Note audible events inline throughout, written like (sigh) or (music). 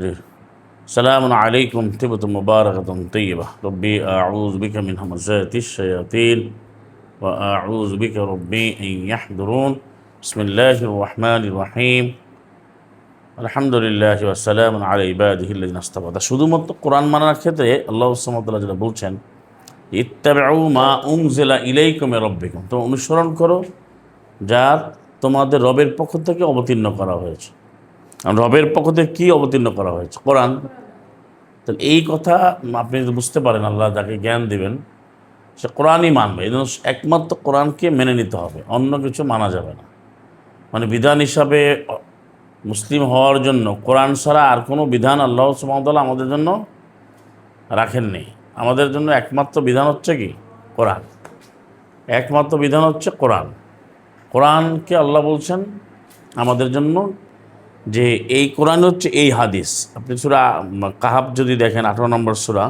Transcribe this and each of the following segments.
জি সালাম আলাইকুম তিবত মুবারকাত তৈবা রব্বি আউজ বিকা মিন হামাজাতি শায়াতিন ওয়া আউজ বিকা রব্বি আন ইয়াহদুরুন। বিসমিল্লাহির রহমানির রহিম। আলহামদুলিল্লাহ ওয়াসালাম আলা ইবাদিহিল্লাযিনা ইসতাফা শুধুমাত্র কোরআন মানার ক্ষেত্রে আল্লাহ সুবহানাহু যেটা বলছেন, ইত্তাবিউ মা উনজিলা ইলাইকুম মির রাব্বিকুম। তো অনুসরণ করো যা তোমাদের রবের পক্ষ থেকে অবতীর্ণ করা হয়েছে। রবের পক্ষ থেকে কী অবতীর্ণ করা হয়েছে? কোরআন। তাহলে এই কথা আপনি যদি বুঝতে পারেন, আল্লাহ যাকে জ্ঞান দিবেন, সে কোরআনই মানবে। এই জন্য একমাত্র কোরআনকে মেনে নিতে হবে, অন্য কিছু মানা যাবে না। মানে বিধান হিসাবে মুসলিম হওয়ার জন্য কোরআন ছাড়া আর কোনো বিধান আল্লাহ সুমতলা আমাদের জন্য রাখেননি। আমাদের জন্য একমাত্র বিধান হচ্ছে কি? কোরআন। একমাত্র বিধান হচ্ছে কোরআন। কোরআনকে আল্লাহ বলছেন, আমাদের জন্য যে এই কোরআন হচ্ছে এই হাদিস। আপনি সুরা কাহাব যদি দেখেন, আঠারো নম্বর সুরা,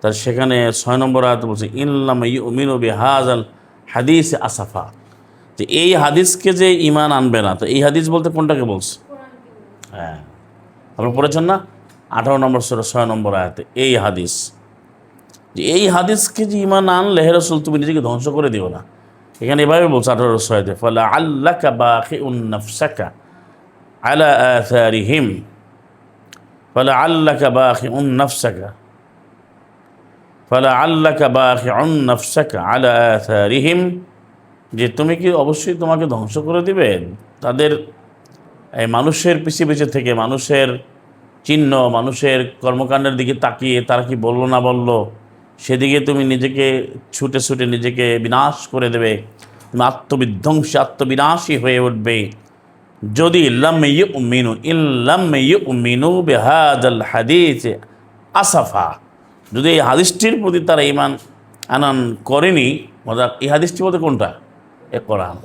তার সেখানে ছয় নম্বর আয়াত বলছে, ইনলাম ইউমিনু বিহাজ আল হাদিস আসাফা। যে এই হাদিসকে যে ইমান আনবে না, তো এই হাদিস বলতে কোনটাকে বলছে? হ্যাঁ। আপনি পড়েছেন না? আঠারো নম্বর সুরা, ছয় নম্বর আয়াতে, এই হাদিস। যে এই হাদিসকে যে ইমান আনলে, হে রসুল, তুমি নিজেকে ধ্বংস করে দিও না। এখানে এভাবে বলছে আঠারো ছয়তে ফলে আল্লাহ বা আলা আসারিহিম ফলা আল্লাকা বাখি উন নফসাকা ফলা আল্লাকা বাখি উন নফসাকা আলা যে তুমি কি অবশ্যই তোমাকে ধ্বংস করে দিবে? তাদের, এই মানুষের পিছিয়ে পিছিয়ে থেকে, মানুষের চিহ্ন, মানুষের কর্মকাণ্ডের দিকে তাকিয়ে তারা কি বলল না বলল? সেদিকে তুমি নিজেকে ছুটে ছুটে নিজেকে বিনাশ করে দেবে। আত্মবিধ্বংসী, আত্মবিনাশী হয়ে উঠবে। যদি ইল্লাম ইউমিনু ইল্লাম ইউমিনু বিহাদাল হাদিস আসাফা। যদি এই হাদিসটির প্রতি তারা ইমান আনান করেনি এই হাদিসটি বলতে কোনটা? এ কোরআন।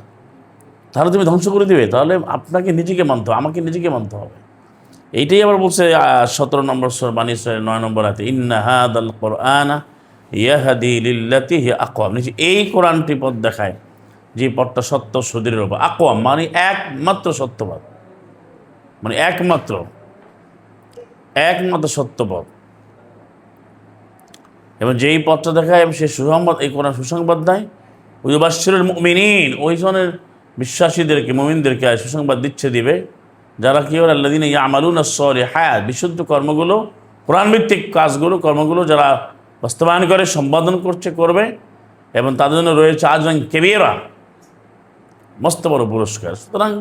তাহলে তুমি ধ্বংস করে দিবে, তাহলে আপনাকে নিজেকে মানতে হবে, আমাকে নিজেকে মানতে হবে। এইটাই আবার বলছে সতেরো নম্বর সর বাণী নয় নম্বর হাতে ইন্নাহাদ আল কোরআন ইয়াহাদি লিল্লাতি নিচে এই কোরআনটি পথ দেখায়। যে পথটা সত্য সুদীরের ওপর আকওয়াম মানে একমাত্র সত্যপথ মানে একমাত্র একমাত্র সত্যপথ। এবং যেই পথটা দেখায়, এবং সে সুসংবাদ, এই কোরআন সুসংবাদ দেয় উজবাসিরুল মুমিনিন, ওই জনের বিশ্বাসীদেরকে, মুমিনদেরকে সুসংবাদ দিচ্ছে, দিবে, যারা কি হল আল্লাদিন ইয়ামালুন সরে হ্যাঁ বিশুদ্ধ কর্মগুলো, কোরআনভিত্তিক কাজগুলো, কর্মগুলো যারা বাস্তবায়ন করে, সম্পাদন করছে, করবে, এবং তাদের জন্য রয়েছে আজম কেবিয়েরা মস্ত বড় পুরস্কার। সুতরাং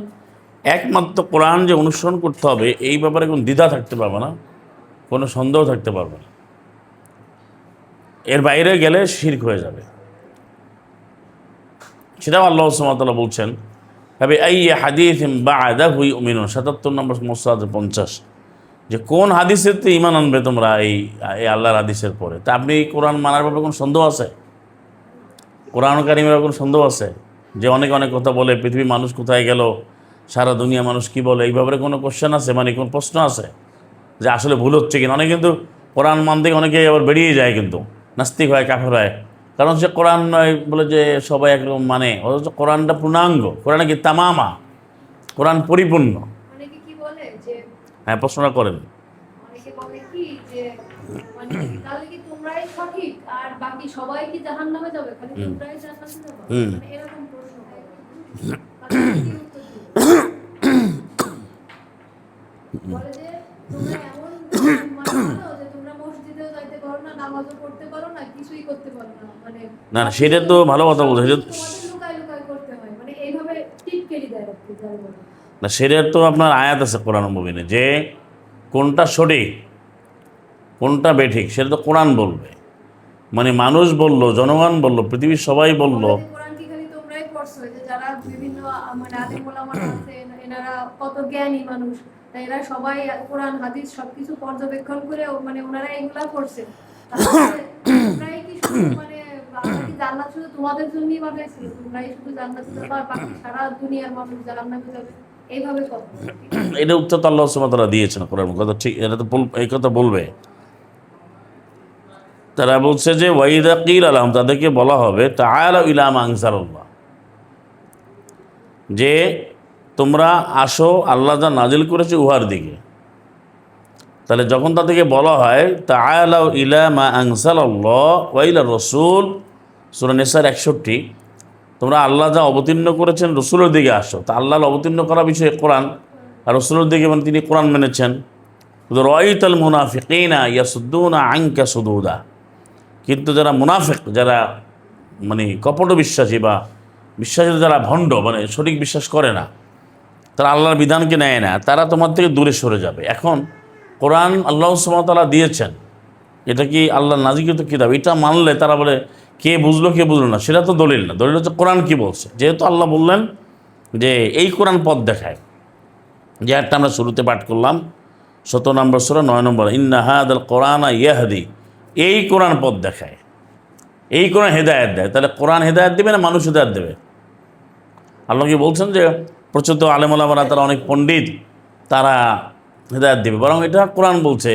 একমাত্র কোরআন যে অনুসরণ করতে হবে, এই ব্যাপারে কোনো দ্বিধা থাকতে পারবে না, কোনো সন্দেহ থাকতে পারবে না। এর বাইরে গেলে শির্ক হয়ে যাবে। সেটাও আল্লাহ সুমতাল্লাহ বলছেন তবে এই হাদিস বা আদা হুই উমিন সাতাত্তর নম্বর মোসাদ পঞ্চাশ। যে কোন হাদিসের হাদিসেতে ইমান আনবে তোমরা এই এই আল্লাহর হাদিসের পরে? তা আপনি কোরআন মানার ব্যাপারে কোনো সন্দেহ আছে? কোরআন কারিমের কোনো সন্দেহ আছে? যে অনেক অনেক কথা বলে পৃথিবীর মানুষ কোথায় গেল সারা দুনিয়া মানুষ কি বলে এই ব্যাপারে কোনো কোশ্চেন আছে? মানে কোনো প্রশ্ন আছে? যে আসলে ভুল হচ্ছে কিনা? অনেকে কিন্তু কোরআন মান থেকে অনেকে আবার বেরিয়ে যায় কিন্তু নাস্তিক হয় কাফের হয়। কারণ সে কোরআন নয় বলে যে সবাই একরকম মানে অথচ কোরআনটা পূর্ণাঙ্গ কোরআন কি তামামা কোরআন পরিপূর্ণ। হ্যাঁ প্রশ্নটা করেন। মানে হুম। না না, সেটা তো ভালো কথা বলছে, সেটা না, সেটার তো আপনার আয়াত আছে কোরআন মুবিনে যে কোনটা সঠিক, কোনটা বেঠিক, সেটা তো কোরআন বলবে। মানে মানুষ বলল, জনগণ বলল, পৃথিবীর সবাই বলল আমাদের কোরআন কি খালি তোমরাই পড়ছো যে যারা বিভিন্ন আলেম ওলামারা আছে এনা- এনারা কত জ্ঞানী মানুষ। তাই এরা সবাই কোরআন, হাদিস সবকিছু পর্যবেক্ষণ করে মানে ওনারা এগুলা করছে। তাহলে কি মানে এটা কোরআন কথা। ঠিক, এটা তো কথা বলবে। তারা বলছে যে, ওয়াইদা তাদেরকে বলা হবে তাহলে ইলাম আনসারুল্লাহ যে তোমরা আসো, আল্লাহ যা নাজিল করেছে উহার দিকে। তাহলে যখন তাদেরকে বলা হয় তা আয়ালাউ ইলা মা আংসাল ওয়াইলা রসুল সুরানেসার একষট্টি, তোমরা আল্লাহ যা অবতীর্ণ করেছেন রসুলের দিকে আসো। তা আল্লাহ অবতীর্ণ করা বিষয়ে কোরআন, আর রসুলের দিকে মানে তিনি কোরআন মেনেছেন। রয়তাল মুনাফিকিনা ইয়াসুদ্দুনা আংকা সুদুদা। কিন্তু যারা মুনাফিক, যারা মানে কপট বিশ্বাসী বা বিশ্বাসী যারা ভণ্ড মানে সঠিক বিশ্বাস করে না, তারা আল্লাহর বিধানকে নেয় না, তারা তোমার থেকে দূরে সরে যাবে। এখন কোরআন আল্লাহ সুমতালা দিয়েছেন, এটা কি আল্লাহ নাজিকৃত কিতাব? এটা মানলে তারা বলে, কে বুঝলো কে বুঝলো না, সেটা তো দলিল না। দলিল হচ্ছে কোরআন কী বলছে? যেহেতু আল্লাহ বললেন যে, এই কোরআন পথ দেখায়। যে একটা আমরা শুরুতে পাঠ করলাম, সতেরো নম্বর সুরা, নয় নম্বর, ইন্না হাদ আল কোরআন ইয়াহাদি, এই কোরআন পথ দেখায়। এই কোরআন হেদায়ত দেয়। তাহলে কোরআন হেদায়ত দেবে না মানুষ হেদায়ত দেবে? আল্লাহ কি বলছেন যে প্রচুর আলেমুলামারা তারা অনেক পণ্ডিত তারা হেদায়ত দেবে। বরং এটা কোরআন বলছে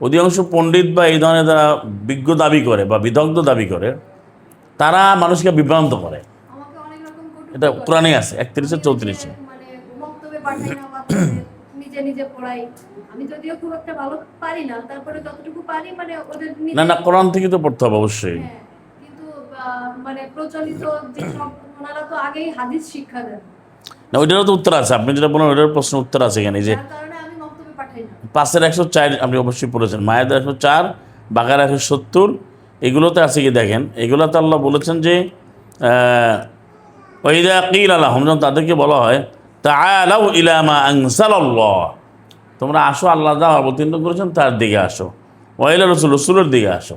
অধিকাংশ পণ্ডিত বা এই ধরনের যারা বিজ্ঞ দাবি করে বা বিদগ্ধ দাবি করে তারা মানুষকে বিভ্রান্ত করে। এটা করে। কোরআনে আছে একত্রিশে চৌত্রিশে। মানে না না মানে না না কোরআন থেকে তো পড়তে হবে অবশ্যই। হ্যাঁ, কিন্তু আহ, মানে প্রচলিত যে সব ওনারা তো আগেই হাদিস শিক্ষা দেন। না ওইটারও তো উত্তর আছে। আপনি যেটা বলেন ওইটার প্রশ্ন উত্তর আছে এখানে। যে পাঁচের একশো চার আপনি অবশ্যই পড়েছেন। মায়েদের একশো চার বাঘার একশো সত্তর এগুলোতে আছে কি দেখেন? এগুলোতে আল্লাহ বলেছেন যে ওইদা কিল আল্লাহ যখন তাদেরকে বলা হয় তা আলাউ ইলামা আংসাল্লাহ তোমরা আসো আল্লাহ যা অবতীর্ণ করেছেন তার দিকে আসো। ওয়াইলা রসুল রসুলের দিকে আসো।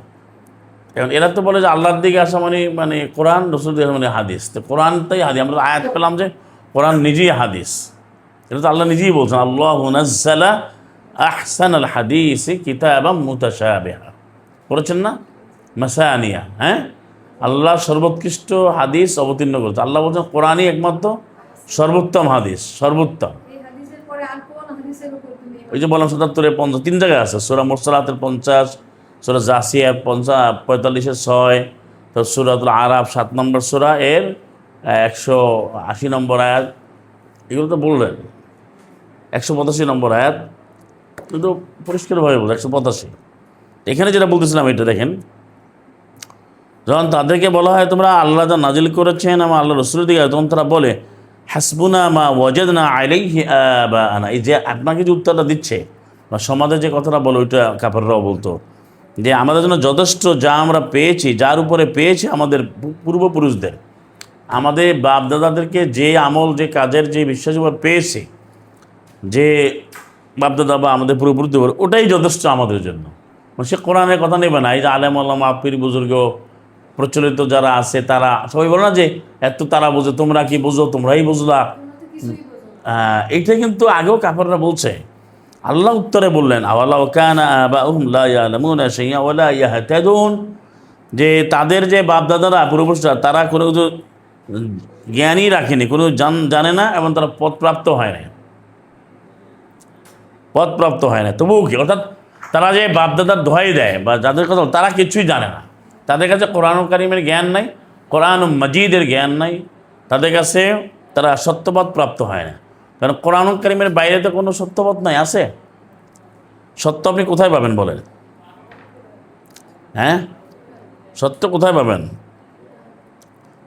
এখন এরা তো বলে যে আল্লাহর দিকে আসা মানে মানে কোরআন রসুল মানে হাদিস। তো কোরআনটাই হাদিস। আমরা আয়াত পেলাম যে কোরআন নিজেই হাদিস। এটা তো আল্লাহ নিজেই বলছেন আল্লাহ আহসান আল হাদিস কিতাবাম মুতাশাবিহা। করেছেন না? মাসানিয়া হ্যাঁ? আল্লাহ সর্বোৎকৃষ্ট হাদিস অবতীর্ণ করেছে। আল্লাহ বলছেন কোরআনই একমাত্র সর্বোত্তম হাদিস সর্বোত্তম। ওই যে বললাম সাতাত্তরে পঞ্চাশ তিন জায়গায় আছে সোরা মোরসালাতের পঞ্চাশ সোরা জাসিয়া পঞ্চা পঁয়তাল্লিশের ছয়, তো সুরাতুল আরাব সাত নম্বর সুরা, এর একশো আশি নম্বর আয়াত। এগুলো তো বললেন। একশো পঁচাশি নম্বর আয়াত। কিন্তু পরিষ্কারভাবে বলে একশো পঁচাশি। এখানে যেটা বলতেছিলাম, এটা দেখেন। যখন তাদেরকে বলা হয়, তোমরা আল্লাহ যা নাজিল করেছেন, আমার আল্লাহ রসুলের দিকে তখন তারা বলে, হাসবুনা মা ওয়াজেদ না আইলেই বা আনা এই যে আপনাকে যে উত্তরটা দিচ্ছে, বা সমাজে যে কথাটা বলে, ওইটা কাপড়রাও বলতো। যে আমাদের জন্য যথেষ্ট যা আমরা পেয়েছি যার উপরে পেয়েছি আমাদের পূর্বপুরুষদের। আমাদের বাপ দাদাদেরকে যে আমল যে কাজের যে বিশ্বাসের উপর পেয়েছি যে বাপদাদা বা আমাদের পূর্বপুরুষদের উপর ওটাই যথেষ্ট আমাদের জন্য। মানে সে কোরআনের কথা নেবে না এই যে আলেম আল্লাহ আপির বুজুর্গ প্রচলিত যারা আছে তারা সবাই বলে না যে এত তারা বোঝে তোমরা কি বুঝো তোমরাই বুঝলা এইটা কিন্তু আগেও কাপড়রা বলছে। আল্লাহ উত্তরে বললেন আওয়ালা কানা আবাউহুম লা ইয়ালামুনা শাইআ ওয়া লা যে তাদের যে বাপদাদারা, পূর্বপুরুষরা, তারা কোনো জ্ঞানই রাখেনি, কোনো জান, জানে না এবং তারা পথপ্রাপ্ত হয় না পথপ্রাপ্ত হয় না তবুও কি? অর্থাৎ তারা যে বাপদাদার দোহাই দেয় বা যাদের কথা তারা কিছুই জানে না। তাদের কাছে কোরআন কারিমের জ্ঞান নাই কোরআন মজিদের জ্ঞান নাই, তাদের কাছে তারা সত্যপথ প্রাপ্ত হয় না কারণ কোরআন কারিমের বাইরে তো কোনো সত্যপথ নাই, আছে? সত্য আপনি কোথায় পাবেন বলেন? হ্যাঁ? সত্য কোথায় পাবেন?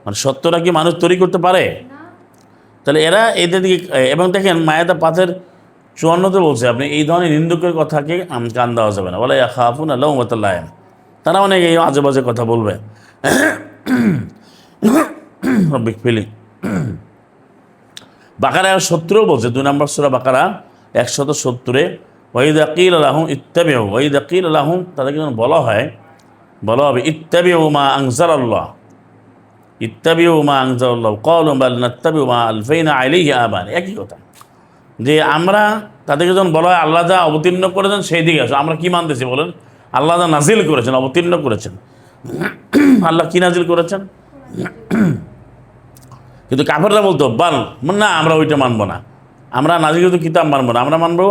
মানে সত্যটা কি মানুষ তৈরি করতে পারে? তাহলে এরা এদের দিকে, এবং দেখেন মায়াদা পাথের চুয়ান্নতে বলছে আপনি, এই ধরনের নিন্দুকের কথাকে কান দেওয়া যাবে না। বলে খাফুন আল্লাহ মতাল্লাহ তারা অনেক এই আজে বাজে কথা বলবে। (coughs) ফিলিং বাকারা সত্তরও বলছে, দুই নম্বর সুরা বাকারা একশত সত্তরে, ওয়াইদ আকিল আলাহম ইত্তাবিউ, ওয়াইদ আকিল আলাহম তাদেরকে যখন বলা হয়, বলা হবে, ইত্তাবিউ মা আনসার আল্লাহ ইত্যাবি মা আনজাল্লাহ কলম বাল নাত্তাবিউ মা আলফাইনা আলাইহি আবান, একই কথা। যে আমরা তাদেরকে যখন বলা হয়, আল্লাহ যা অবতীর্ণ করেছেন সেই দিকে আসো, আমরা কি মানতেছি বলেন? আল্লাহ যা নাজিল করেছেন, অবতীর্ণ করেছেন। (clears throat) আল্লাহ কি নাজিল করেছেন? (clears throat) কিন্তু কাফেররা বলতো, বাল না, আমরা ওইটা মানবো না। আমরা নাজিকৃত কিতাব মানবো না, আমরা মানবো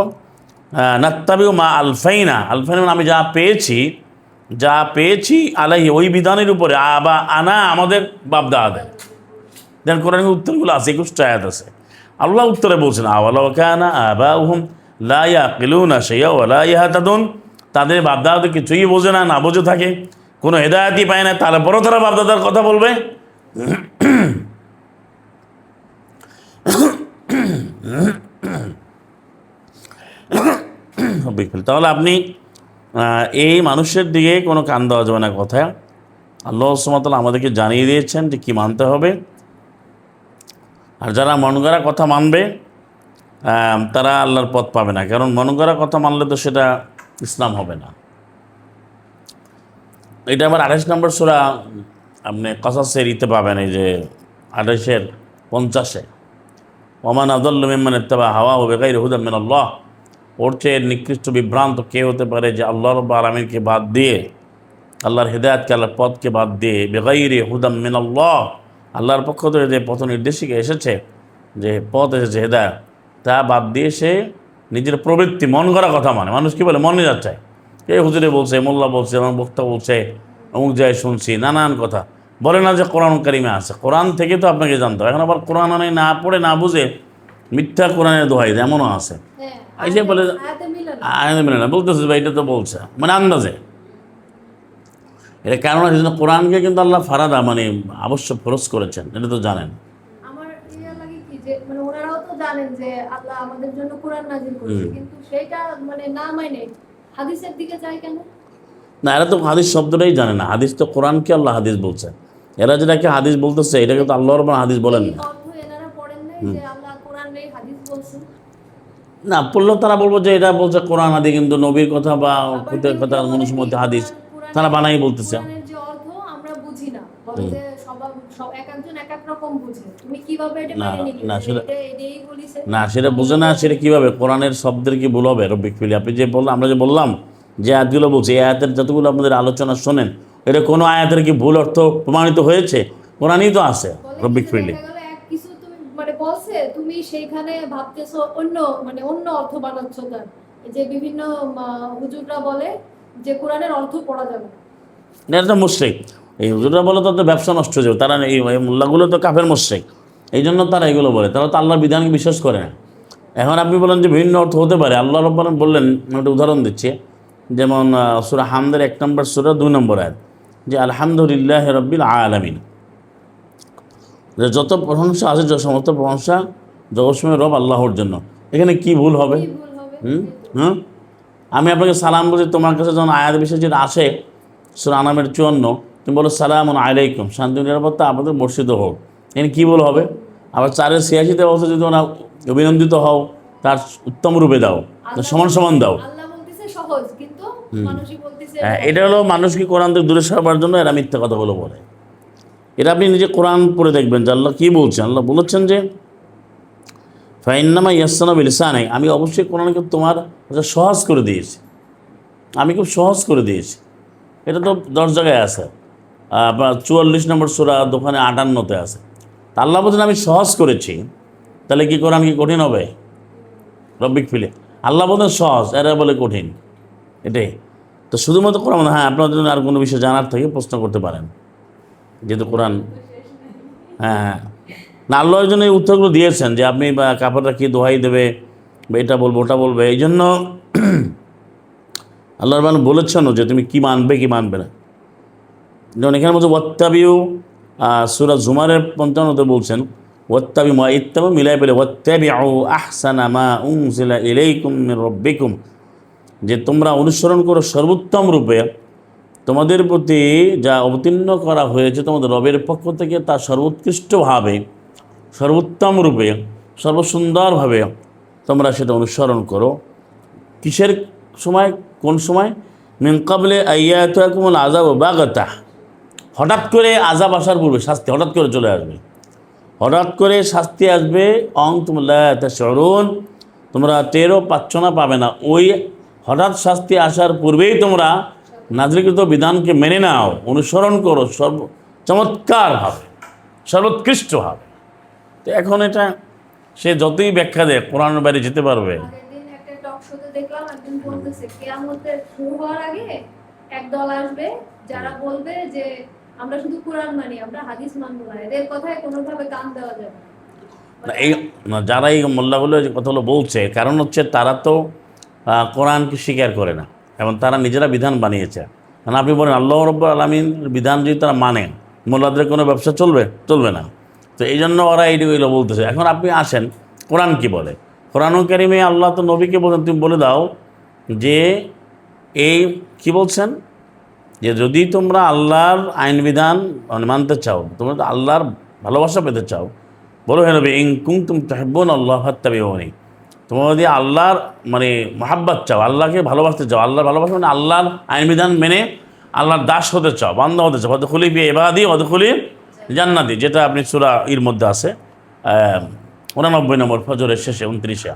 নাত্তাবিউ মা আলফাইনা। আলফাইনা মানে আমি যা পেয়েছি যা পেয়েছি আলাহি ওই বিধানের উপরে, আবা আনা আমাদের বাপদা আদায় দেন কোরআন উত্তরগুলো আছে, একুশটা আয়াত আছে। আল্লাহ উত্তরে বলছেন আওয়ালা কানা আবা উহুম লাইয়া কিলু না সেইয়া ওলা ইহা তাদুন তাদের বাপদাদা কিছুই বোঝে না না বোঝে থাকে, কোনো হেদায়তই পায় না, তারপরও তারা বাপদাদার কথা বলবে। বিপুল তাহলে আপনি এই মানুষের দিকে কোনো কান দেওয়া যাবে না কথা। আল্লাহ সুমতাল আমাদেরকে জানিয়ে দিয়েছেন যে কী মানতে হবে। আর যারা মন গড়া কথা মানবে তারা আল্লাহর পথ পাবে না। কারণ মন গড়া কথা মানলে তো সেটা ইসলাম হবে না। এটা আবার আঠাশ নম্বর সুরা আপনি কসাসের ইতে পাবেন, এই যে আঠাশের পঞ্চাশে। ওমান আদুল্ল মেমান ইত্তাবা হাওয়া হবে গাই রহুদামিন আল্লাহ ওর চেয়ে নিকৃষ্ট, বিভ্রান্ত কে হতে পারে যে আল্লাহ রব্বা আলমিনকে বাদ দিয়ে, আল্লাহর হেদায়তকে, আল্লাহর পথকে বাদ দিয়ে বেগাইরে হুদাম মিন আল্লাহ আল্লাহর পক্ষ থেকে যে পথ নির্দেশিকা এসেছে, যে পথ এসেছে হেদায়ত, তা বাদ দিয়ে সে নিজের প্রবৃত্তি, মন করা কথা মানে। মানুষ কি বলে? মনে যাচ্ছে কে হুজুরে বলছে, মোল্লা বলছে এবং বক্তা বলছে, অমুক যায় শুনছি, নানান কথা। বলে না যে কোরআন কারিমে আছে। কোরআন থেকে তো আপনাকে জানতে হবে। এখন আবার কোরআন আনে না পড়ে না বুঝে মিথ্যা কোরআনের দোহাই এমনও আছে। হ্যাঁ আইসে বলে মিলে না বলতেছে ভাই এটা তো বলছে। মানে আন্দাজে। এটা কারণ আছে কোরআনকে কিন্তু আল্লাহ ফারাদা মানে অবশ্য ফরজ করেছেন এটা তো জানেন। মানে ওনারাও তো জানেন যে আল্লাহ আমাদের জন্য কোরআন নাজিল করেছে কিন্তু সেটা মানে না মানে হাদিসের দিকে যায় কেন? না এরা তো হাদিস শব্দটাই জানে না। হাদিস তো কোরআনকে আল্লাহ হাদিস বলছে। এরা যেটা যেটাকে হাদিস বলতেছে এটাকে তো আল্লাহর রহমান হাদিস বলেন না। না পড়লেও তারা বলব যে এটা বলছে কোরআন আদি কিন্তু নবীর কথা বা কথা মানুষের মধ্যে হাদিস তারা বানাই বলতেছে। এটা মেনে এটা না সেটা বোঝে না সেটা কীভাবে? কোরআনের শব্দের কি ভুল হবে? রব্বিক ফিলি। আপনি যে বললাম আমরা যে বললাম যে আয়াতগুলো বলছি এই আয়াতের যতগুলো আপনাদের আলোচনা শোনেন এটা কোনো আয়াতের কি ভুল অর্থ প্রমাণিত হয়েছে? কোরআনই তো আছে রব্বিক তুমি মানে বলছে তুমি সেইখানে ভাবতেছো অন্য মানে অন্য অর্থ বানাচ্ছ তার। যে বিভিন্ন হুজুররা বলে যে কোরআনের অর্থ পড়া যাবে না। এটা তো মুশ্রিক। এই হুজুররা বলে তো ব্যবসা নষ্ট হয়ে যাবে। তারা এই মোল্লাগুলো তো কাফের মুশ্রিক। এই জন্য তারা এগুলো বলে। তারা তো আল্লাহর বিধানকে বিশ্বাস করে না। এখন আপনি বলেন যে বিভিন্ন অর্থ হতে পারে। আল্লাহ রব্বান বললেন আমি একটা উদাহরণ দিচ্ছি। যেমন সুরা হামদের এক নম্বর সুরা দুই নম্বর আয়াত। যে আলহামদুলিল্লাহ রব্বিল আলামিন। যে যত প্রশংসা আছে সমস্ত প্রশংসা জগৎসময় রব আল্লাহর জন্য। এখানে কি ভুল হবে? ভুল হুম? হুম? আমি আপনাকে সালাম বলছি তোমার কাছে যখন আয়াত যেটা আসে সুরা আনামের চুয়ান্ন তুমি বলো সালাম আলাইকুম শান্তি নিরাপত্তা আপনাদের বর্ষিত হোক। এখানে কী বল হবে? আবার চারের ছিয়াশিতে অবস্থা যদি ওরা অভিনন্দিত হও তার উত্তম রূপে দাও সমান সমান দাও। সহজ কিন্তু এটা হলো মানুষকে কোরআন থেকে দূরে সরাবার জন্য এরা মিথ্যা কথাগুলো বলে এটা আপনি নিজে কোরআন পড়ে দেখবেন যে আল্লাহ কী বলছেন? আল্লাহ বলেছেন যে, ফাইন্নামা ইয়াসানা বিলিসানাই আমি অবশ্যই কোরআনকে তোমার সহজ করে দিয়েছি। আমি খুব সহজ করে দিয়েছি। এটা তো দশ জায়গায় আছে। আপনার চুয়াল্লিশ নম্বর সুরা দোকানে আটান্নতে আছে। তা আল্লাহ বলছেন, আমি সহজ করেছি। তাহলে কি কোরআন কি কঠিন হবে? রব্বিক ফিলে। আল্লাহ বলেন সহজ। এরা বলে কঠিন। এটাই। তো শুধুমাত্র কোরআন হ্যাঁ আপনাদের জন্য আর কোনো বিষয় জানার থেকে প্রশ্ন করতে পারেন। যেহেতু কোরআন হ্যাঁ হ্যাঁ। না, আল্লাহ এই জন্য এই উত্তরগুলো দিয়েছেন যে আপনি কাপড়টা কি দোহাই দেবে এটা বলব, ওটা বলবে, এই জন্য (clears throat) আল্লাহর রহমান বলেছেনও যে তুমি কি মানবে কি মানবে না। যেমন এখানে বলছে, ওয়াত্তাবিউ সুরা জুমারের পঞ্চান্নতে বলছেন ওয়াত্তাবি মা ইত্তাবু মিলাই পেলে, ওয়াত্তাবিউ আহসানা মা উনজিলা ইলাইকুম মির রাব্বিকুম যে তোমরা অনুসরণ করো সর্বোত্তম রূপে, তোমাদের প্রতি যা অবতীর্ণ করা হয়েছে তোমাদের রবের পক্ষ থেকে তা সর্বোৎকৃষ্টভাবে সর্বোত্তম রূপে, সর্বসুন্দরভাবে তোমরা সেটা অনুসরণ করো। কিসের সময়? কোন সময়? মিনকাবলে আইয়াতুল আজাব বাগতা। হঠাৎ করে আজাব আসার পূর্বে শাস্তি, হঠাৎ করে চলে আসবে। হঠাৎ করে শাস্তি আসবে, অং তোমরা সরুন তোমরা টেরও পাচ্ছ না, পাবে না। ওই হঠাৎ শাস্তি আসার পূর্বেই তোমরা নাজরিকৃত বিধানকে মেনে নাও অনুসরণ করো সর্ব চমৎকার হবে সর্বোৎকৃষ্ট হবে তো এখন এটা সে যতই ব্যাখ্যা দেয় কোরআনের বাইরে যেতে পারবে। আগের দিন একটা টক শোতে দেখলাম একজন বলতেছে কেয়ামতের শুরু হওয়ার আগে এক দল আসবে যারা বলবে যে আমরা শুধু কোরআন মানি আমরা হাদিস মানবো না এদের কথায় কোনোভাবে কান দেওয়া যাবে না। না, এই না, যারা এই মোল্লাগুলো যে কথাগুলো বলছে কারণ হচ্ছে তারা তো কোরআনকে স্বীকার করে না। এবং তারা নিজেরা বিধান বানিয়েছে। কারণ আপনি বলেন, আল্লাহ রব্বর আলমিন বিধান যদি তারা মানে মোল্লাদের কোনো ব্যবসা চলবে চলবে না। তো এই জন্য ওরা এইগুলো বলতেছে। এখন আপনি আসেন, কোরআন কি বলে? কোরআন কারিমে আল্লাহ তো নবীকে বলেন, তুমি বলে দাও যে, এই কি বলছেন? যে যদি তোমরা আল্লাহর আইন বিধান মানে মানতে চাও, তোমরা আল্লাহর ভালোবাসা পেতে চাও, বলো হেন ইং কুং তুম তাহবন আল্লাহ হাত্তাবিহনি তোমরা যদি আল্লাহর মানে মহাব্বাত চাও, আল্লাহকে ভালোবাসতে চাও, আল্লাহর ভালোবাসা মানে আল্লাহর আইন বিধান মেনে আল্লাহর দাস হতে চাও, বান্দা হতে চাও অদখলি বি এবাদি অদখলি জান্নাতি, যেটা আপনি সুরা ইর মধ্যে আছে উনানব্বই নম্বর ফজরের শেষে, উনত্রিশে।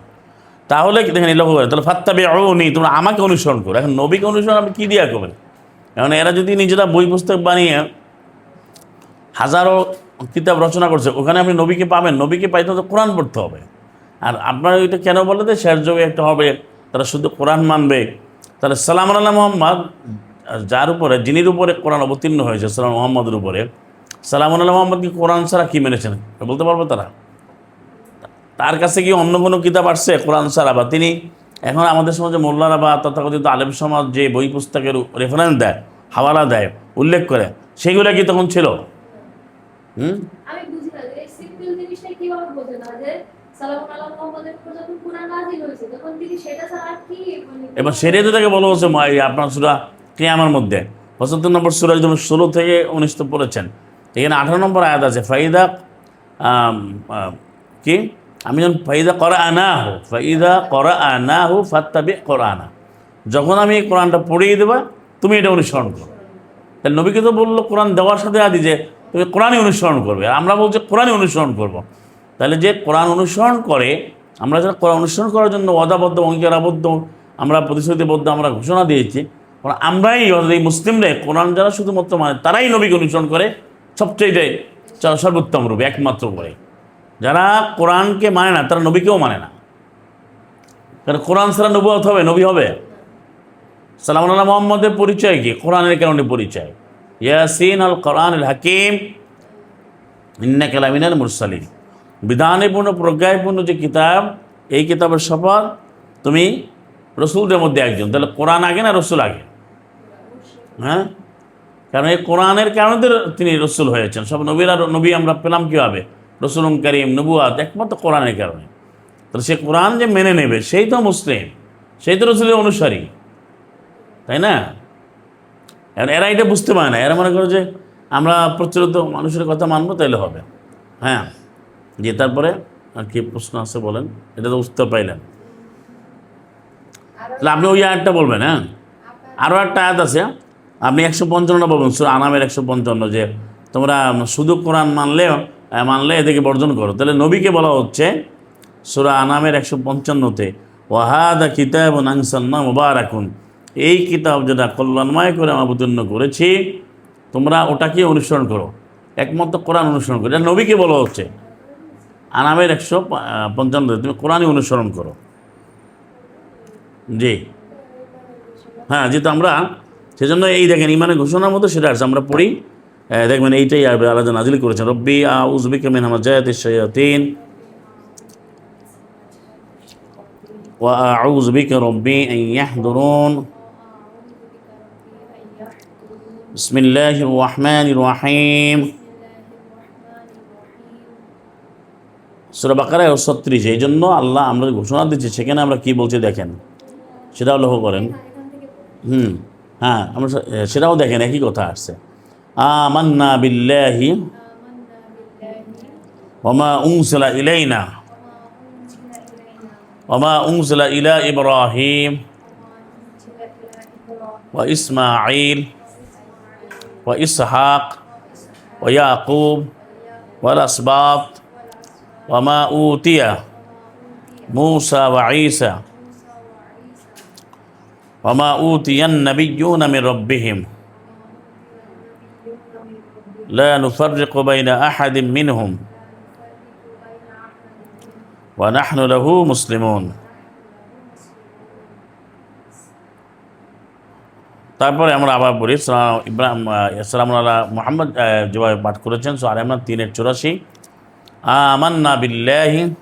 তাহলে দেখেন এই লক্ষ্য করেন তাহলে ফাত্তাবে নি তোমরা আমাকে অনুসরণ করো। এখন নবীকে অনুসরণ আপনি কী দিয়া করবেন? এখন এরা যদি নিজেরা বই পুস্তক বানিয়ে হাজারো কিতাব রচনা করছে, ওখানে আপনি নবীকে পাবেন, নবীকে পাইতে হলে কোরআন পড়তে হবে। আর আপনারা এটা কেন বলে যে শেষ যোগে একটা হবে? তারা শুধু কোরআন মানবে। তাহলে সালাম আল্লাহ মোহাম্মদ যার উপরে, যিনির উপরে কোরআন অবতীর্ণ হয়েছে, সালাম মোহাম্মদের উপরে, সালাম আল্লাহ মোহাম্মদ কি কোরআন ছাড়া কী মেনেছেন? বলতে পারব তারা? তার কাছে কি অন্য কোনো কিতাব আসছে কোরআন ছাড়া? বা তিনি এখন আমাদের সমাজে মোল্লারা বা তথাকথিত আলেম সমাজ যে বই পুস্তকের রেফারেন্স দেয়, হাওয়ালা দেয়, উল্লেখ করে, সেগুলো কি তখন ছিল? হুম? কি এবার সেটাই তো তাকে বলা হচ্ছে আপনার সুরা কেয়ামার মধ্যে। পঁচাত্তর নম্বর সুরা যদি ষোলো থেকে উনিশ তো পড়েছেন, এখানে আঠারো নম্বর আয়াত আছে, ফাইদা কি? আমি যখন ফাইদা করা আনা হো ফাইদা করা আনা হো ফাত্তাবি করা আনা যখন আমি এই কোরআনটা পড়িয়ে দেবা, তুমি এটা অনুসরণ করো। তাহলে নবীকে তো বলল, কোরআন দেওয়ার সাথে আদি যে, তুমি কোরআনই অনুসরণ করবে। আমরা বলছি, কোরআনই অনুসরণ করব। তাহলে যে কোরআন অনুসরণ করে, আমরা যারা কোরআন অনুসরণ করার জন্য অদাবদ্ধ অঙ্গীকারাবদ্ধ, আমরা প্রতিশ্রুতিবদ্ধ, আমরা ঘোষণা দিয়েছি আমরাই এই মুসলিমরাই কোরআন যারা শুধুমাত্র মানে তারাই নবীকে অনুসরণ করে, সবচেয়ে সর্বোত্তম রূপে, একমাত্র করে। যারা কোরআনকে মানে না, তারা নবীকেও মানে না। কারণ কোরআন ছাড়া নবুয়ত হবে, নবী হবে। সালাম আল্লাহ মোহাম্মদের পরিচয় কি? কোরআনের কারণে পরিচয়। ইয়াসিন আল কোরআন হাকিম ইন্না কালামিনাল মুরসালিন। বিধানে পূর্ণ প্রজ্ঞায় পূর্ণ যে কিতাব, এই কিতাবের শপথ তুমি রসুলদের মধ্যে একজন। তাহলে কোরআন আগে না রসুল আগে? হ্যাঁ? কারণ এই কোরআনের কারণে তিনি রসুল হয়েছেন। সব নবীরা নবী আমরা পেলাম কীভাবে? রসুল করিম, নবুয়াত, একমাত্র কোরআনের কারণে। তাহলে সে কোরআন যে মেনে নেবে, সেই তো মুসলিম, সেই তো রসুলের অনুসারী। তাই না? এরা এটা বুঝতে পারে না। এরা মনে করে যে আমরা প্রচলিত মানুষের কথা মানবো তাইলে হবে। হ্যাঁ? যে তারপরে আর কি প্রশ্ন আছে বলেন, এটা তো উত্তর পাইলেন তাহলে আপনি ওই আয়াতটা বলবেন হ্যাঁ? আরও একটা আয়াত আছে, আপনি একশো পঞ্চান্ন বলবেন, সুরা আনামের একশো পঞ্চান্ন, যে তোমরা শুধু কোরআন মানলে মানলে এদিকে বর্জন করো। তাহলে নবীকে বলা হচ্ছে সুরা আনামের একশো পঞ্চান্নতে, ওয়াহাদা কিতাব নাংসান্না মুবারাকুন। এই কিতাব যেটা কল্যাণময় করে আমি অবতীর্ণ করেছি, তোমরা ওটাকে অনুসরণ করো। একমাত্র কোরআন অনুসরণ করো। এটা নবীকে বলা হচ্ছে। আনামের একশো পঞ্চান্ন তুমি কোরআনই অনুসরণ করো। জি। হ্যাঁ যেহেতু আমরা, সেজন্য এই দেখেন ইমানের ঘোষণার মতো সেটা আছে আমরা পড়ি দেখবেন এইটাই আলাদা নাজিল করেছেন। রব্বি আউজবিক মিন হামাজায়াত শায়াতিন। ওয়া আউযু বিকা রব্বি আন ইয়াহদুরুন। বিসমিল্লাহির রহমানির রহিম। সূরা বাকারা 36 এই জন্য আল্লাহ আমরা ঘোষণা দিচ্ছি, সেখানে আমরা কি বলছি দেখেন। সেটাও লক্ষ্য করেন। হুম হ্যাঁ আমরা সেটাও দেখেন, একই কথা আসছে। আমান্না বিল্লাহি ওমা ওয়া ওমা উনসিলা ইলা ইব্রাহিম। ইসহাক। ওয়া ইয়াকুব। ওয়াল আসবাত ওমা উতিয়া موسى وعيسى وما أوتي النبيون من ربهم لا نفرق بين أحد منهم ونحن له مسلمون তারপরে আমরা আবার বলি সালাম ইব্রাহিম সালাম আল্লাহ মোহাম্মদ আহ, যেভাবে পাঠ করেছেন সো আর আমরা তিনের চুরাশি آمنا بالله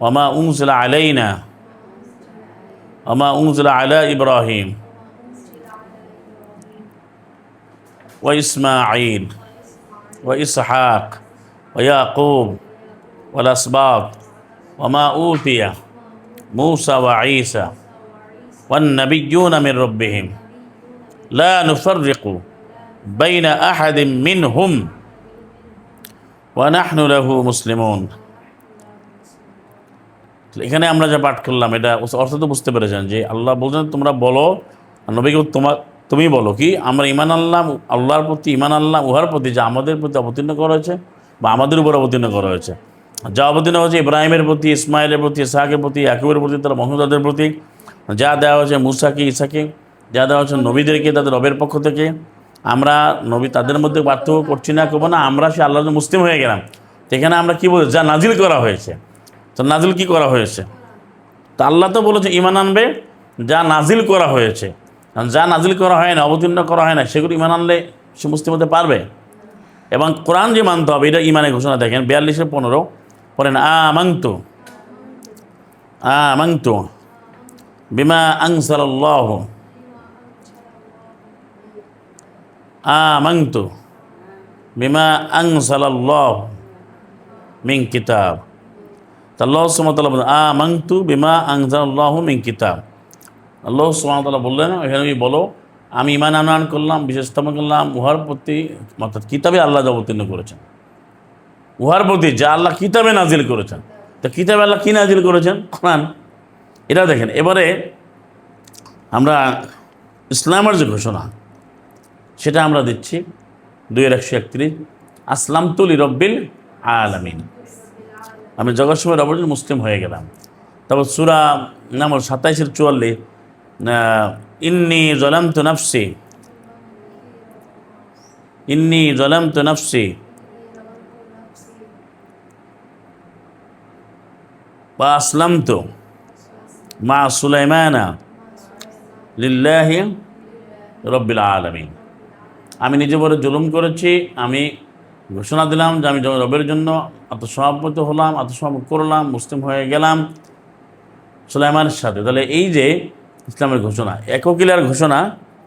وما أنزل علينا وما أنزل على إبراهيم وإسماعيل وإسحاق ويعقوب والأسباط وما أوتي موسى وعيسى والنبيون من ربهم لا نفرق بين أحد منهم ওয়ানাহনু লাহু মুসলিমুন। এখানে আমরা যা পাঠ করলাম, এটা অর্থ তো বুঝতে পেরেছেন যে আল্লাহ বলছেন, তোমরা বলো। নবীকে তোমার তুমি বলো কি, আমরা ইমান আল্লাহ আল্লাহর প্রতি ইমান আল্লাহ উহার প্রতি যা আমাদের প্রতি অবতীর্ণ করা হয়েছে বা আমাদের উপর অবতীর্ণ করা হয়েছে। যা অবতীর্ণ হয়েছে ইব্রাহিমের প্রতি, ইসমাইলের প্রতি ইসাহের প্রতি, ইয়াকুবের প্রতি, তারা মহম্মদাদের প্রতি। যা দেওয়া হয়েছে মুসাকে, ইসাকে, যা দেওয়া হয়েছে নবীদেরকে, তাদের রবের পক্ষ থেকে। আমরা নবী তাদের মধ্যে পার্থক্য করছি না, করব না, আমরা সে আল্লাহ মুসলিম হয়ে গেলাম। তো এখানে আমরা কী বলছি? যা নাজিল করা হয়েছে। তো নাজিল কি করা হয়েছে? তো আল্লাহ তো বলেছে ইমান আনবে, যা নাজিল করা হয়েছে। যা নাজিল করা হয় না, অবতীর্ণ করা হয় না, সেগুলো ইমান আনলে সে মুসলিম হতে পারবে। এবং কোরআন যে মানতে হবে, এটা ইমানের ঘোষণা দেখেন, বিয়াল্লিশে পনেরো, পড়েন আ মাংতু মাংতু বিমা আংসাল্লাহ আমাংতু বিমা আং আংসাল্লাহ মিং কিতাব আল্লাহ সুমতাল্লাহ বলেন আমাংতু বিমা আংসাল্লাহ মিং কিতাব আল্লাহ সুমতাল্লাহ বললেন এখানে বলো, আমি ইমান আনয়ন করলাম, বিশেষতম করলাম, উহার প্রতি অর্থাৎ কিতাবে আল্লাহ যা অবতীর্ণ করেছেন। উহার প্রতি যা আল্লাহ কিতাবে নাজিল করেছেন। তা কিতাবে আল্লাহ কী নাজিল করেছেন? কোরআন। এটা দেখেন, এবারে আমরা ইসলামের যে ঘোষণা সেটা আমরা দিচ্ছি দুইয়ের একশো একত্রিশ। আসলাম তুলি রব্বিল আলামিন। আমি জগৎসময় রবের মুসলিম হয়ে গেলাম। তারপর সুরা নামল সাতাইশের চুয়াল্লিশ ইন্নি জলাম তো নফসি। ইন্নি জলাম তো নফসি। বা আসলাম তো মা সুলাইমানা লিল্লাহি রব্বিল আলমিন। আমি নিজে বলে জুলুম করেছি, আমি ঘোষণা দিলাম যে আমি রবের জন্য আত্মসমাপ্ত হলাম, আত্মসমর্পণ করলাম, মুসলিম হয়ে গেলাম সুলাইমানের সাথে। তাহলে এই যে ইসলামের ঘোষণা, একক ইলার ঘোষণা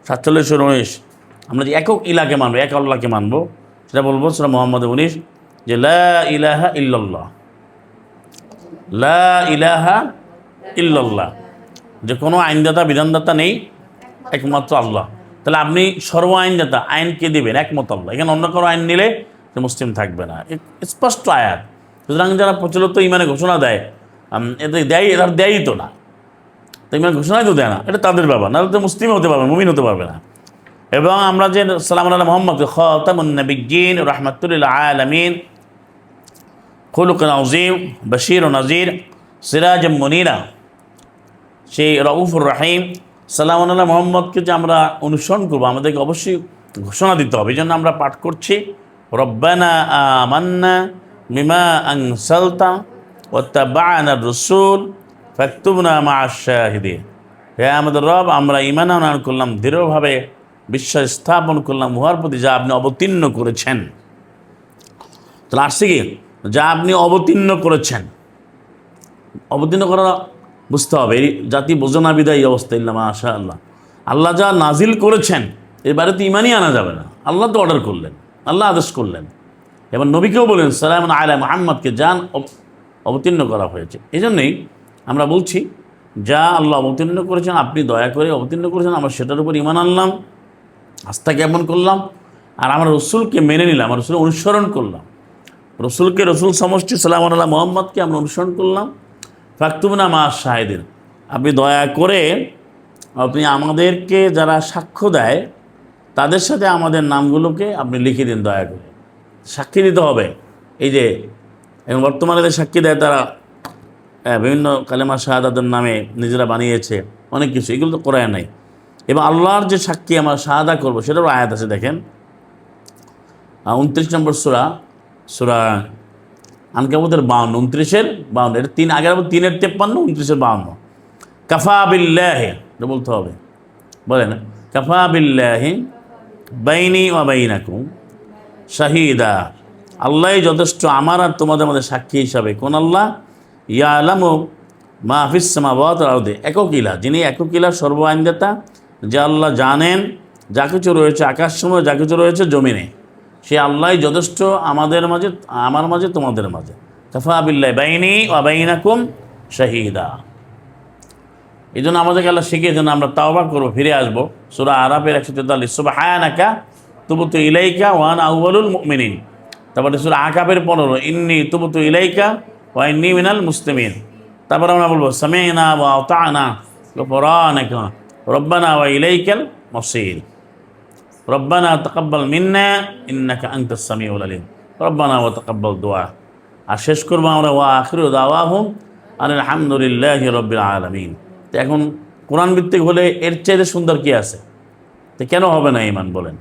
সাতচল্লিশ উনিশ, আমরা যে একক ইলাকে মানবো, এক আল্লাহকে মানবো, সেটা বলব সেটা মোহাম্মদ উনিশ, যে লা ইলাহা ইল্লাল্লাহ, লা ইলাহা ইল্লাল্লাহ, যে কোনো আইনদাতা, বিধানদাতা নেই, একমাত্র আল্লাহ। তাহলে আপনি সর্ব আইনদাতা আইন কে দেবেন, একমত আল্লাহ এখানে অন্য কোনো আইন নিলে সে মুসলিম থাকবে না। স্পষ্ট আয়াত। সুতরাং যারা প্রচলিত ইমানে ঘোষণা দেয় এতে দেয়, এরা দেয়ই তো না। তো ইমান ঘোষণাই তো দেয় না। এটা তাদের ব্যাপার। নাহলে তো মুসলিম হতে পারবে মুমিন হতে পারবে না। এবং আমরা যে সালাম আল্লাহ মোহাম্মদ খতামুন্নবিজ্জিন রহমতুল্লাহ আলমিন খুলুক নজিম বশির ও নজির সিরাজ মনিরা, সেই রউফুর রাহিম সালামান্লাহ মোহাম্মদকে যে আমরা অনুসরণ করব, আমাদেরকে অবশ্যই ঘোষণা দিতে হবে। এই জন্য আমরা পাঠ করছি, রব্বানা আমান্না মিমা আংসালতা ওত্তাবানা রসুল ফাকতুবনা মা শাহিদি হে আমাদের রব, আমরা ইমান আনয়ন করলাম, দৃঢ়ভাবে বিশ্বাস স্থাপন করলাম, উহার প্রতি যা আপনি অবতীর্ণ করেছেন। তাহলে আসছে কি? যা আপনি অবতীর্ণ করেছেন। অবতীর্ণ করা বুঝতে হবে। এই জাতি বোঝো না বিদায় এই অবস্থা ইল্লাম আশা আল্লাহ আল্লাহ যা নাজিল করেছেন এবারে তো ইমানই আনা যাবে না। আল্লাহ তো অর্ডার করলেন, আল্লাহ আদেশ করলেন। এবার নবীকেও বলেন সালাম আলা মোহাম্মদকে যান, অব- অবতীর্ণ করা হয়েছে। এই জন্যই আমরা বলছি, যা আল্লাহ অবতীর্ণ করেছেন, আপনি দয়া করে অবতীর্ণ করেছেন, আমরা সেটার উপর ইমান আনলাম, আস্থা জ্ঞাপন করলাম, আর আমরা রসুলকে মেনে নিলাম রসুল অনুসরণ করলাম। রসুলকে রসুল সমষ্টি সালাম আল্লাহ মোহাম্মদকে আমরা অনুসরণ করলাম। ফাকতুবনা মা শাহেদিন। আপনি দয়া করে আপনি আমাদেরকে যারা সাক্ষ্য দেয় তাদের সাথে আমাদের নামগুলোকে আপনি লিখে দিন দয়া করে। সাক্ষী দিতে হবে। এই যে এখন বর্তমানে যে সাক্ষী দেয় তারা হ্যাঁ, বিভিন্ন কালেমা শাহাদাদের নামে নিজেরা বানিয়েছে অনেক কিছু এগুলো তো করায় নাই। এবং আল্লাহর যে সাক্ষী আমরা শাহাদা করব সেটারও আয়াত আছে দেখেন। উনত্রিশ নম্বর সুরা সুরা আনকাবুতের বাউন্ন, উনত্রিশের বাউন্ন, এটা তিন, আগের তিনের তেপ্পান্ন, উনত্রিশের বাউন্ন। কাফা বিল্লাহে, এটা বলতে হবে। বলেন, কাফা বিল্লাহি বাইনি ও বাইনাকুম শাহিদা। আল্লাহই যথেষ্ট, আমার আর তোমাদের মধ্যে সাক্ষী হিসাবে। কোন আল্লাহ? ইয়া আলামু মা হাফিসামা বাদে একক ইলা। যিনি একক ইলা সর্ব আইনদাতা, যে আল্লাহ জানেন, যা কিছু রয়েছে, আকাশ সময় যা কিছু রয়েছে, জমিনে। সে আল্লাহই যথেষ্ট আমাদের মাঝে, আমার মাঝে, তোমাদের মাঝে। কাফা বিল্লাহ বাইনি ও বাইনাকুম শাহিদা। এই জন্য আমাদেরকে আল্লাহ শিখিয়েছেন আমরা তাওবা করব, ফিরে আসব। সুরা আরাফের একশো তেতাল্লিশ সুবা হায়ানাকা তুবুতু ইলাইকা ওয়ান আউ্বালুল মুমিনিন। তারপরে সুরা আকাবের পনেরো, ইন্নি তুবুতু ইলাইকা ওয়া ইন্নি মিনাল মুসলিমিন। তারপর আমরা বলব, সামেনা ওয়া আতানা গফরানাকা, রব্বানা ওয়া ইলাইকাল মসির। রব্বানা তাকাব্বাল মিন্না, ইন্নাকা আনতাস সামিউল আলিম। রব্বানা ওয়া তাকাব্বাল দোয়া। আর শেষ আমরা, ওয়া আখিরু দাওয়াহুম আলহামদুলিল্লাহি রব্বিল আলামিন। তো এখন কোরআন ভিত্তিক হলে এর চাইতে সুন্দর কি আছে? তো কেন হবে না ইমান বলেন?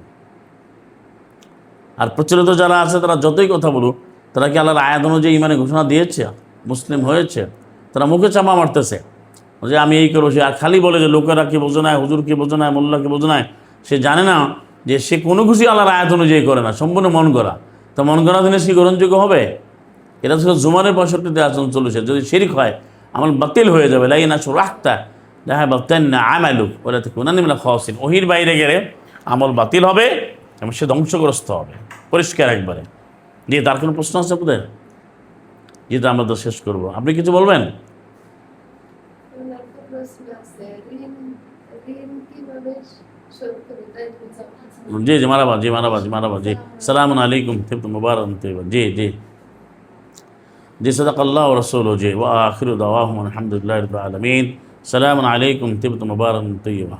আর প্রচলিত যারা আছে, তারা যতই কথা বলুক, তারা কি আল্লাহর আয়াত অনুযায়ী ইমানে ঘোষণা দিয়েছে? মুসলিম হয়েছে? তারা মুখে চাপা মারতেছে। যে আমি এই করব, সে আর খালি বলে যে লোকেরা কি বোঝো না, হুজুর কি বোঝো না, মোল্লা কি বোঝো না, সে জানে না। যে সে কোনো খুশি আল্লাহর আয়াত অনুযায়ী করে না, সম্পূর্ণ মন করা তো মন করা জিনিস সে গ্রহণযোগ্য হবে? এটা ছিল জুমানের পঁয়ষট্টিতে আচরণ চলেছে যদি শিরিক হয়, আমল বাতিল হয়ে যাবে। লাই না রাখতা দেখা বাতেন না আমালুক ওরা থেকে উনানিমলা খাওয়াসিন ওহির বাইরে গেলে আমল বাতিল হবে এবং সে ধ্বংসগ্রস্ত হবে। পরিষ্কার একবারে। দিয়ে তার কোনো প্রশ্ন আছে আপনাদের? যেটা আমরা তো শেষ করব। আপনি কিছু বলবেন আমার একটা প্রশ্ন আছে ঋণ ঋণ কীভাবে শোধ করে তাই জি জি, মারাবা জি মারাবা জি মারাবা, জি। সালাম আলাইকুম তিপ্ত মুবারক জি জি। জি সদাক আল্লাহ রসুল জি। ওয়া আখির দাওয়াহম আলহামদুলিল্লাহ আলমিন। সালাম আলাইকুম তিপ্ত মুবারক তৈবা